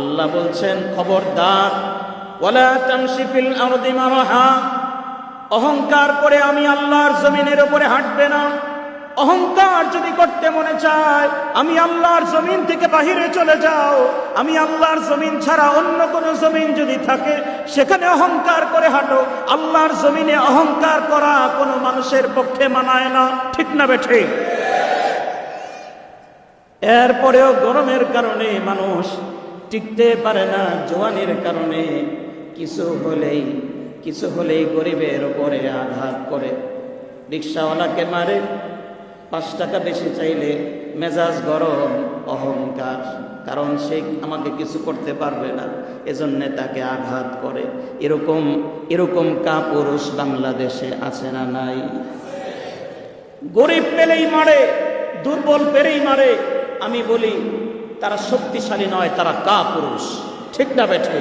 আল্লাহ বলছেন, খবরদার অহংকার করে আমি আল্লাহর জমিনের উপরে হাঁটবে না। অহংকার যদি করতে মনে চায়, আমি আল্লাহর জমিন থেকে বাহিরে চলে যাও। আমি আল্লাহর জমিন ছাড়া অন্য কোন জমিন যদি থাকে, সেখানে অহংকার করে হাঁটো। আল্লাহর জমিনে অহংকার করা কোনো মানুষের পক্ষে মানায় না। ঠিক না বেঠে? এরপরেও গরমের কারণে মানুষ টিকতে পারে না জোয়ানির কারণে। কিছু হলেই কিছু হলেই গরিবের উপরে আঘাত করে। রিক্সাওয়ালাকে মারে। পাঁচ টাকা বেশি চাইলে মেজাজ গরম, অহংকার। কারণ সে আমাকে কিছু করতে পারবে না, এজন্যে তাকে আঘাত করে। এরকম এরকম কাপুরুষ বাংলাদেশে আছে না নাই। গরিব পেলেই মারে, দুর্বল পেলেই মারে। আমি বলি তারা শক্তিশালী নয় তারা কা পুরুষ ঠিক না বেঠে